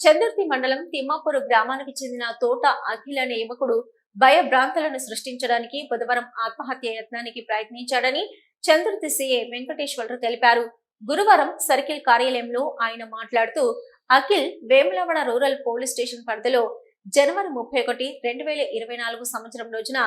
చందుర్తి మండలం తిమ్మాపూర్ గ్రామానికి చెందిన తోట అఖిల్ అనే యువకుడు భయభ్రాంతులను సృష్టించడానికి బుధవారం ఆత్మహత్య యత్నానికి ప్రయత్నించాడని చందుర్తి సీఏ వెంకటేశ్వరరావు తెలిపారు. గురువారం సర్కిల్ కార్యాలయంలో ఆయన మాట్లాడుతూ Akhil Vemulawada rural police station పరిధిలో జనవరి ముప్పై ఒకటి రెండు వేల ఇరవై నాలుగు సంవత్సరం రోజున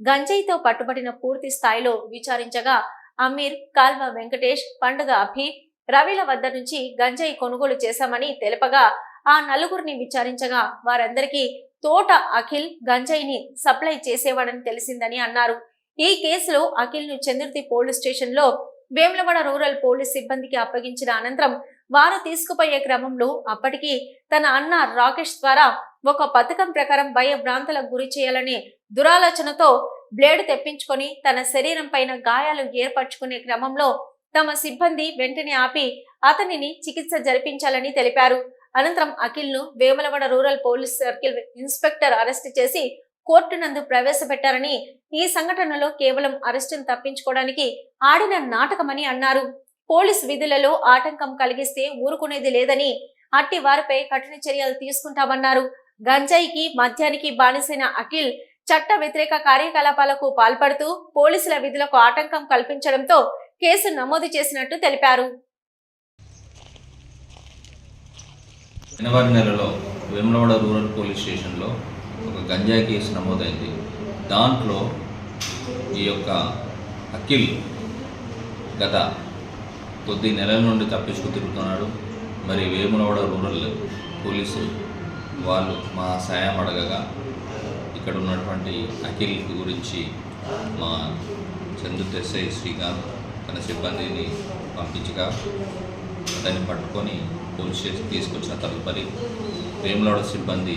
గంజాయితో పట్టుబడిన పూర్తి స్థాయిలో విచారించగా అమీర్ కాల్వ వెంకటేష్ పండుగ అభి రవిల వద్ద నుంచి గంజాయి కొనుగోలు చేశామని తెలుపగా ఆ నలుగురిని విచారించగా వారందరికీ తోట అఖిల్ గంజాయిని సప్లై చేసేవాడని తెలిసిందని అన్నారు. ఈ కేసులో అఖిల్ను చంద్రతి పోలీస్ స్టేషన్లో వేములవాడ రూరల్ పోలీస్ సిబ్బందికి అప్పగించిన అనంతరం వారు తీసుకుపోయే క్రమంలో అప్పటికి తన అన్న రాకేష్ ద్వారా ఒక పథకం ప్రకారం భయభ్రాంతులకు గురి చేయాలనే దురాలోచనతో బ్లేడ్ తెప్పించుకొని తన శరీరం పైన గాయాలు ఏర్పరచుకునే క్రమంలో తమ సిబ్బంది వెంటనే ఆపి అతనిని చికిత్స జరిపించాలని తెలిపారు. అనంతరం అఖిల్ను Vemulawada rural police circle inspector arrest చేసి కోర్టు నందు ప్రవేశపెట్టారని ఈ సంఘటనలో కేవలం అరెస్టును తప్పించుకోవడానికి ఆడిన నాటకమని అన్నారు. పోలీస్ విధులలో ఆటంకం కలిగిస్తే ఊరుకునేది లేదని అట్టి వారిపై కఠిన చర్యలు తీసుకుంటామన్నారు. గంజాయికి మద్యానికి బానిసైన అఖిల్ చట్ట వ్యతిరేక కార్యకలాపాలకు పాల్పడుతూ పోలీసుల విధులకు ఆటంకం కల్పించడంతో కేసు నమోదు చేసినట్టు తెలిపారు. జనవరి నెలలో వేములవాడ రూరల్ పోలీస్ స్టేషన్లో ఒక గంజాయి కేసు నమోదైంది. దాంట్లో ఈ యొక్క అఖిల్ గత కొద్ది నెలల నుండి తప్పించుకు తిరుగుతున్నాడు. మరి వేములవాడ రూరల్ పోలీసు వాళ్ళు మా సాయం అడగగా ఇక్కడ ఉన్నటువంటి అఖిల్ గురించి మా చందు ఎస్ఐ శ్రీకాంత్ తన సిబ్బందిని పంపించగా అతన్ని పట్టుకొని పోలీస్ స్టేషన్ తీసుకొచ్చిన తదుపరి వేములాడ సిబ్బంది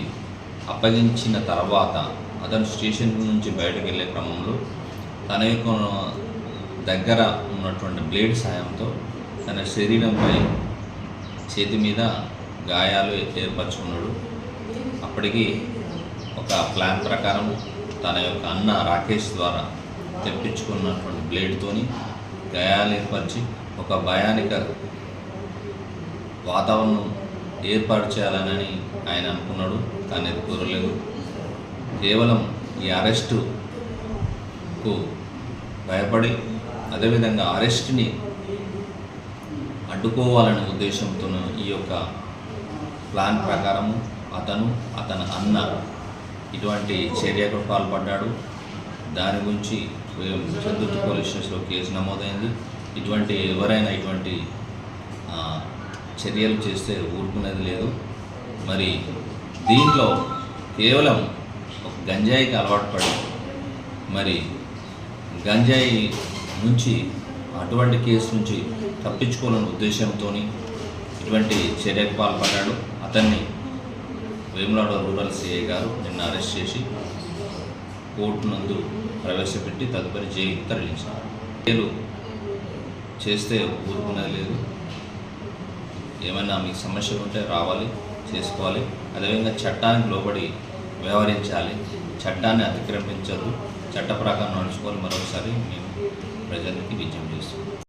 అప్పగించిన తర్వాత అతను స్టేషన్ నుంచి బయటకు వెళ్ళే క్రమంలో తన యొక్క దగ్గర ఉన్నటువంటి బ్లేడ్ సాయంతో తన శరీరంపై చేతి మీద గాయాలు ఏర్పరచుకున్నాడు. అప్పటికి ఒక ప్లాన్ ప్రకారం తన యొక్క అన్న రాకేష్ ద్వారా తెప్పించుకున్నటువంటి బ్లేడ్తోని గాయాలు ఏర్పరిచి ఒక భయానిక వాతావరణం ఏర్పాటు చేయాలని ఆయన అనుకున్నాడు కానీ అది కుదరలేదు. కేవలం ఈ అరెస్టుకు భయపడి అదేవిధంగా అరెస్ట్ని అడ్డుకోవాలనే ఉద్దేశంతో ఈ యొక్క ప్లాన్ ప్రకారము అతను అతని అన్న ఇటువంటి చర్యకు పాల్పడ్డాడు. దాని గురించి చతుర్థ పోలీస్ స్టేషన్లో కేసు నమోదైంది. ఇటువంటి ఎవరైనా ఇటువంటి చర్యలు చేస్తే ఊరుకునేది లేదు. మరి దీంట్లో కేవలం ఒక గంజాయికి అలవాటు పడి మరి గంజాయి నుంచి అటువంటి కేసు నుంచి తప్పించుకోవాలనే ఉద్దేశంతో ఇటువంటి చర్యకు పాల్పడ్డాడు. అతన్ని వేములాడ రూరల్ సిఐ గారు నిన్న అరెస్ట్ చేసి కోర్టు నందు ప్రవేశపెట్టి తదుపరి జైలుకి తరలించారు. పేరు చేస్తే ఊరుకునేది లేదు. ఏమైనా మీకు సమస్యలు ఉంటే రావాలి చేసుకోవాలి. అదేవిధంగా చట్టానికి లోబడి వ్యవహరించాలి. చట్టాన్ని అతిక్రమించదు చట్ట ప్రకారం నడుచుకోవాలి. మరొకసారి మేము ప్రజలకి విజ్ఞప్తి చేస్తున్నాం.